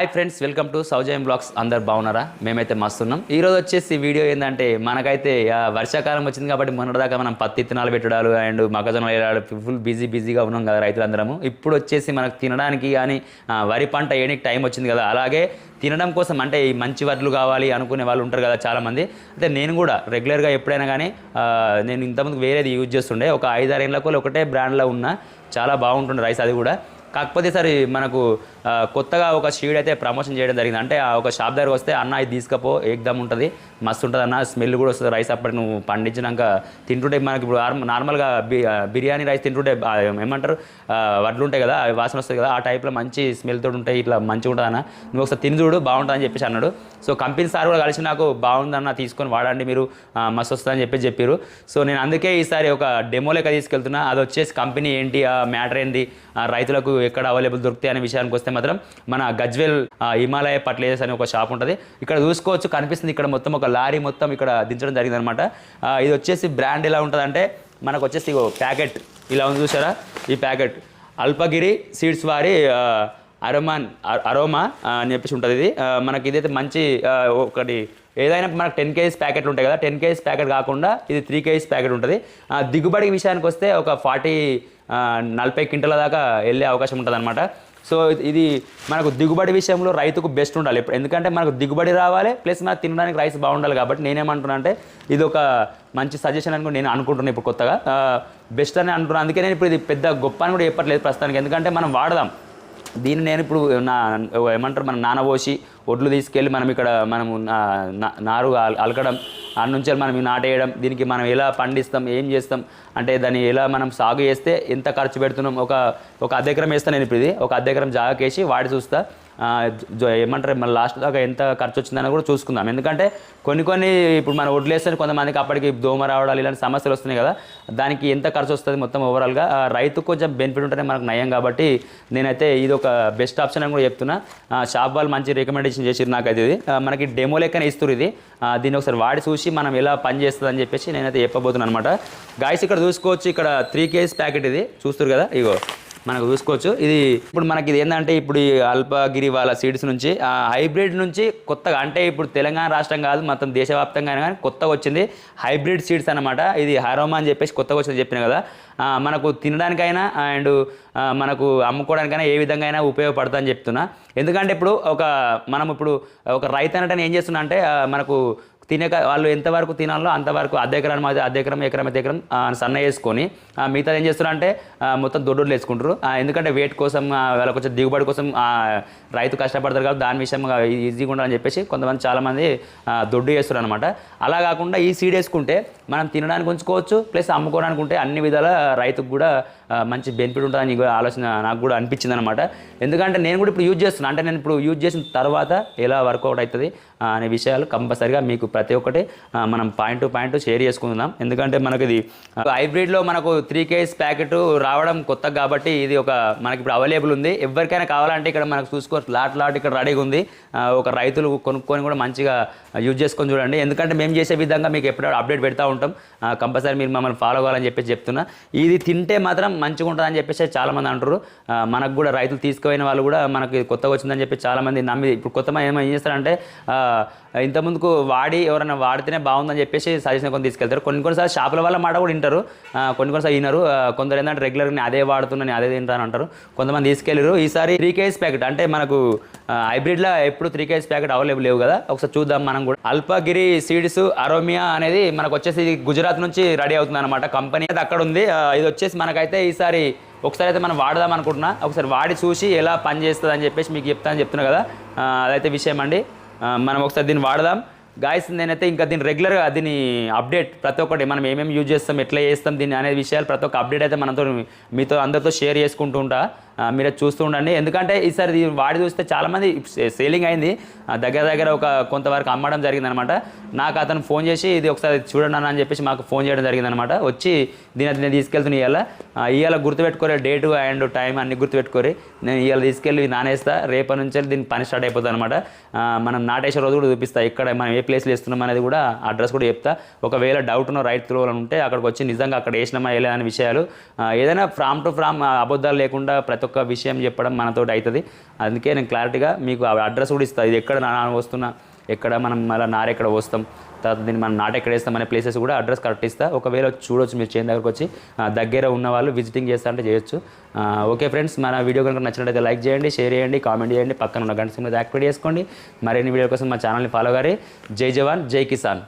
Hi friends welcome to సౌజయం blogs అందరు బాగున్నారా? మేమైతే మస్తున్నాం. ఈ రోజు వచ్చేసి వీడియో ఏంటంటే మనకైతే వర్షాకాలం వచ్చింది కాబట్టి మొన్నటిదాకా మనం పత్తి విత్తనాలు పెట్టడాలు అండ్ మొక్కజొన్న వేయడాలు ఫుల్ బిజీ బిజీగా ఉన్నాం కదా రైతులందరము. ఇప్పుడు వచ్చేసి మనకు తినడానికి కానీ వరి పంట వేయడానికి టైం వచ్చింది కదా. అలాగే తినడం కోసం అంటే ఈ మంచి వడ్లు కావాలి అనుకునే వాళ్ళు ఉంటారు కదా చాలామంది. అయితే నేను కూడా రెగ్యులర్గా ఎప్పుడైనా కానీ నేను ఇంతకుముందు వేరేది యూజ్ చేస్తుండే. ఒక ఐదారు ఏళ్ళకు ఒకటే బ్రాండ్లో ఉన్న. చాలా బాగుంటుండే రైస్ అది కూడా. కాకపోతే సరే మనకు కొత్తగా ఒక షీడ్ అయితే ప్రమోషన్ చేయడం జరిగింది. అంటే ఆ ఒక షాప్ దగ్గర వస్తే అన్న ఇది తీసుకపో ఏకదమ్ ఉంటుంది మస్తు ఉంటుంది అన్న స్మెల్ కూడా వస్తుంది రైస్ అప్పటి నువ్వు పండించినాక తింటుంటే మనకి ఇప్పుడు నార్మల్గా బి- బిర్యానీ రైస్ తింటుంటే ఏమంటారు వడ్లు ఉంటాయి కదా అవి వాసన వస్తుంది కదా ఆ టైప్లో మంచి స్మెల్తో ఉంటాయి ఇట్లా మంచిగా ఉంటుంది అన్న నువ్వు ఒకసారి తిని చూడు బాగుంటుంది అని చెప్పేసి అన్నాడు. సో కంపెనీ సార్ కూడా కలిసి నాకు బాగుందన్న తీసుకొని వాడండి మీరు మస్తు మస్తు వస్తుందని చెప్పి చెప్పారు. సో నేను అందుకే ఈసారి ఒక డెమో లెక్క తీసుకెళ్తున్నా. అది వచ్చేసి కంపెనీ ఏంటి ఆ మ్యాటర్ ఏంటి రైతులకు ఎక్కడ అవైలబుల్ దొరుకుతాయి అనే విషయానికి వస్తే మాత్రం మన గజ్వెల్ హిమాలయ పట్లేజెస్ అనే ఒక షాప్ ఉంటుంది. ఇక్కడ చూసుకోవచ్చు కనిపిస్తుంది ఇక్కడ మొత్తం ఒక లారీ మొత్తం ఇక్కడ దించడం జరిగింది అనమాట ఇది వచ్చేసి బ్రాండ్ ఎలా ఉంటుందంటే మనకు వచ్చేసి ప్యాకెట్. ఇలా ఉంది చూసారా? ఈ ప్యాకెట్. అల్పగిరి సీడ్స్ వారి అరోమాన్ అరోమా అని చెప్పేసి ఉంటుంది ఇది. మనకి ఇదైతే మంచి ఒకటి ఏదైనా మనకు టెన్ కేజీస్ ప్యాకెట్లు ఉంటాయి కదా టెన్ కేజీస్ ప్యాకెట్ కాకుండా ఇది త్రీ కేజీస్ ప్యాకెట్ ఉంటుంది. ఆ, దిగుబడి విషయానికి వస్తే ఒక ఫార్టీ నలభై క్వింటల దాకా వెళ్ళే అవకాశం ఉంటుంది అనమాట సో ఇది- మనకు దిగుబడి విషయంలో రైతుకు బెస్ట్ ఉండాలి. ఇప్పుడు ఎందుకంటే మనకు దిగుబడి రావాలి ప్లస్ మనకు తినడానికి రైస్ బాగుండాలి కాబట్టి నేనేమంటున్నా అంటే ఇది ఒక మంచి సజెషన్ అని నేను అనుకుంటున్నాను ఇప్పుడు కొత్తగా. బెస్ట్ అని అంటున్నాను అందుకే నేను ఇప్పుడు ఇది పెద్ద గొప్ప అని కూడా చెప్పట్లేదు ప్రస్తుతానికి. ఎందుకంటే మనం వాడదాం. దీన్ని నేను ఇప్పుడు నా ఏమంటారు మనం నానబోసి ఒడ్లు తీసుకెళ్ళి మనం ఇక్కడ మనము నారు అల- అలకడం ఆడ నుంచి మనం నాటేయడం దీనికి మనం ఎలా పండిస్తాం ఏం చేస్తాం అంటే దాన్ని ఎలా మనం సాగు చేస్తే ఎంత ఖర్చు పెడుతున్నాం ఒక ఒక అర్ధ వేస్తాను నేను ఇప్పుడు ఇది ఒక అర్ధ ఎకరం జాగకేసి వాడి చూస్తా. ఏమంటారు మన లాస్ట్ దాకా ఎంత ఖర్చు వచ్చిందని కూడా చూసుకుందాం. ఎందుకంటే కొన్ని కొన్ని ఇప్పుడు మనం వడ్లేస్తే కొంతమందికి అప్పటికి దోమ రావడాలు ఇలాంటి సమస్యలు వస్తున్నాయి కదా. దానికి ఎంత ఖర్చు వస్తుంది మొత్తం ఓవరాల్గా రైతుకు కొంచెం బెనిఫిట్ ఉంటేనే మనకు నయం కాబట్టి నేనైతే ఇది ఒక బెస్ట్ ఆప్షన్ అని కూడా చెప్తున్నా. షాప్ వాళ్ళు మంచి రికమెండేషన్ చేసిరు నాకైతే ఇది. మనకి డెమో లెక్కనే ఇస్తారు ఇది. దీన్ని ఒకసారి వాడి చూసి మనం ఎలా పని చేస్తుంది అని చెప్పేసి నేనైతే చెప్పబోతున్నాను అనమాట గాయస్ ఇక్కడ చూసుకోవచ్చు ఇక్కడ త్రీ కేజీస్ ప్యాకెట్ ఇది. చూస్తారు కదా? ఇగో. మనకు చూసుకోవచ్చు. ఇది ఇప్పుడు మనకి ఇది ఏంటంటే ఇప్పుడు ఈ అల్పగిరి వాళ్ళ సీడ్స్ నుంచి ఆ హైబ్రిడ్ నుంచి కొత్తగా అంటే ఇప్పుడు తెలంగాణ రాష్ట్రం కాదు మొత్తం దేశవ్యాప్తంగా అయినా కానీ కొత్తగా వచ్చింది హైబ్రిడ్ సీడ్స్ అనమాట ఇది హరోమా అని చెప్పేసి కొత్తగా వచ్చింది చెప్పిన కదా. మనకు తినడానికైనా అండ్ మనకు అమ్ముకోవడానికైనా ఏ విధంగా అయినా ఉపయోగపడుతుందని చెప్తున్నా. ఎందుకంటే ఇప్పుడు ఒక మనం ఇప్పుడు ఒక రైతు అనటాన్ని ఏం చేస్తున్నా అంటే మనకు తినక వాళ్ళు ఎంతవరకు తినాలో అంతవరకు అర్ధ ఎకరం అయితే అర్ధ ఎకరం ఎకరం అయితే ఎకరం సన్న వేసుకొని మిగతా మిగతాది ఏం చేస్తారు అంటే మొత్తం దొడ్డులు వేసుకుంటారు. ఎందుకంటే వెయిట్ కోసం ఆ, వాళ్ళకి వచ్చే దిగుబడి కోసం రైతు కష్టపడతారు కాబట్టి దాని విషయం ఈజీగా ఉండాలని చెప్పేసి కొంతమంది చాలామంది దొడ్డు చేస్తారు అనమాట అలా కాకుండా ఈ సీడ్ వేసుకుంటే మనం తినడానికి ఉంచుకోవచ్చు ప్లస్ అమ్ముకోవడానికి ఉంటే అన్ని విధాల రైతుకు కూడా మంచి బెనిఫిట్ ఉంటుందని కూడా ఆలోచన నాకు కూడా అనిపించింది అనమాట ఎందుకంటే నేను కూడా ఇప్పుడు యూజ్ చేస్తున్నాను అంటే నేను ఇప్పుడు యూజ్ చేసిన తర్వాత ఎలా వర్కౌట్ అవుతుంది అనే విషయాలు కంపల్సరిగా మీకు ప్రతి ఒక్కటి మనం పాయింట్ టు పాయింట్ షేర్ చేసుకుందాం. ఎందుకంటే మనకి ఇది హైబ్రిడ్లో మనకు త్రీ కేజీస్ ప్యాకెట్ రావడం కొత్త కాబట్టి ఇది ఒక మనకి ఇప్పుడు అవైలబుల్ ఉంది. ఎవరికైనా కావాలంటే ఇక్కడ మనకు చూసుకోవచ్చు. లాట్ లాట్ ఇక్కడ రెడీగా ఉంది. ఒక రైతులు కొనుక్కొని కూడా మంచిగా యూజ్ చేసుకొని చూడండి. ఎందుకంటే మేము చేసే విధంగా మీకు ఎప్పుడో అప్డేట్ పెడతా ఉంటాం. కంపల్సరీ మీరు మమ్మల్ని ఫాలో అవ్వాలని చెప్పేసి చెప్తున్నా. ఇది తింటే మాత్రం మంచిగా ఉంటుందని చెప్పేసి చాలామంది అంటారు. మనకు కూడా రైతులు తీసుకుపోయిన వాళ్ళు కూడా మనకి కొత్తగా వచ్చిందని చెప్పి చాలామంది నమ్మి ఇప్పుడు కొత్త ఏమైనా ఏమో ఏం చేస్తారంటే ఇంతకుముందుకు వాడి ఎవరైనా వాడితేనే బాగుందని చెప్పేసి సజెషన్ కొన్ని తీసుకెళ్తారు. కొన్ని కొన్నిసార్లు షాపుల వల్ల మాట కూడా వింటారు. కొన్ని కొన్నిసార్లు వినరు. కొందరు ఏంటంటే రెగ్యులర్గా నేను అదే వాడుతున్నాను అదే తింటాను అంటారు. కొంతమంది తీసుకెళ్ళారు. ఈసారి త్రీ కేజీస్ ప్యాకెట్ అంటే మనకు హైబ్రిడ్లో ఎప్పుడు త్రీ కేజీస్ ప్యాకెట్ అవైలబుల్ లేవు కదా. ఒకసారి చూద్దాం మనం కూడా. అల్పగిరి సీడ్స్ అరోమియా అనేది మనకు వచ్చేసి గుజరాత్ నుంచి రెడీ అవుతుంది అనమాట కంపెనీ అయితే అక్కడ ఉంది. ఇది వచ్చేసి మనకైతే ఈసారి ఒకసారి అయితే మనం వాడదాం అనుకుంటున్నా. ఒకసారి వాడి చూసి ఎలా పనిచేస్తుంది అని చెప్పేసి మీకు చెప్తానని చెప్తున్నా కదా. అదైతే విషయం అండి. మనం ఒకసారి దీన్ని వాడదాం. గాయస్ నేనైతే ఇంకా దీన్ని రెగ్యులర్గా దీని అప్డేట్ ప్రతి ఒక్కటి మనం ఏమేమి యూజ్ చేస్తాం ఎట్లా చేస్తాం దీన్ని అనే విషయాలు ప్రతి ఒక్క అప్డేట్ అయితే మనతో మీతో అందరితో షేర్ చేసుకుంటూ ఉంటా. మీరు చూస్తూ ఉండండి. ఎందుకంటే ఈసారి ఇది వాడి చూస్తే చాలామంది సేలింగ్ అయింది. ఆ, దగ్గర దగ్గర ఒక కొంతవరకు అమ్మడం జరిగిందనమాట. నాకు అతను ఫోన్ చేసి ఇది ఒకసారి చూడండి అని చెప్పేసి మాకు ఫోన్ చేయడం జరిగిందనమాట. వచ్చి దీని దీన్ని తీసుకెళ్తున్న ఇవాళ ఇవాళ గుర్తుపెట్టుకోరే డేటు అండ్ టైం అన్ని గుర్తుపెట్టుకోరి. నేను ఇవాళ తీసుకెళ్ళి నానేస్తా. రేపటి నుంచి దీని పని స్టార్ట్ అయిపోతుంది అనమాట. మనం నాటేసే రోజు కూడా చూపిస్తా. ఇక్కడ మనం ఏ ప్లేస్లో వేస్తున్నాం అనేది కూడా అడ్రస్ కూడా చెప్తా. ఒకవేళ డౌట్ ఉన్న రైట్ త్రోలో ఉంటే అక్కడికి వచ్చి నిజంగా అక్కడ వేసినామా వేయలే అనే విషయాలు. ఏదైనా ఫ్రామ్ టు ఫ్రామ్ అబద్ధాలు లేకుండా ప్రతి ఒక్క విషయం చెప్పడం మనతోటి అవుతుంది అందుకే నేను క్లారిటీగా మీకు ఆ అడ్రస్ కూడా ఇస్తాను ఇది ఎక్కడ నా వస్తున్నా ఎక్కడ మనం మళ్ళీ నారు ఎక్కడ వస్తాం తర్వాత దీన్ని మనం నాట ఎక్కడ వేస్తాం అనే ప్లేసెస్ కూడా అడ్రస్ కరెక్ట్ ఇస్తా. ఒకవేళ చూడొచ్చు మీరు చేను దగ్గరకు వచ్చి దగ్గర ఉన్న వాళ్ళు విజిటింగ్ చేస్తా అంటే చేయొచ్చు. ఓకే ఫ్రెండ్స్ మన వీడియో కనుక నచ్చినట్లయితే లైక్ చేయండి షేర్ చేయండి కామెంట్ చేయండి. పక్కన ఉన్న గంట సింగ్ యాక్టివేట్ చేసుకోండి. మరిన్ని వీడియో కోసం మా ఛానల్ని ఫాలో గారి. జై జవాన్ జై కిసాన్.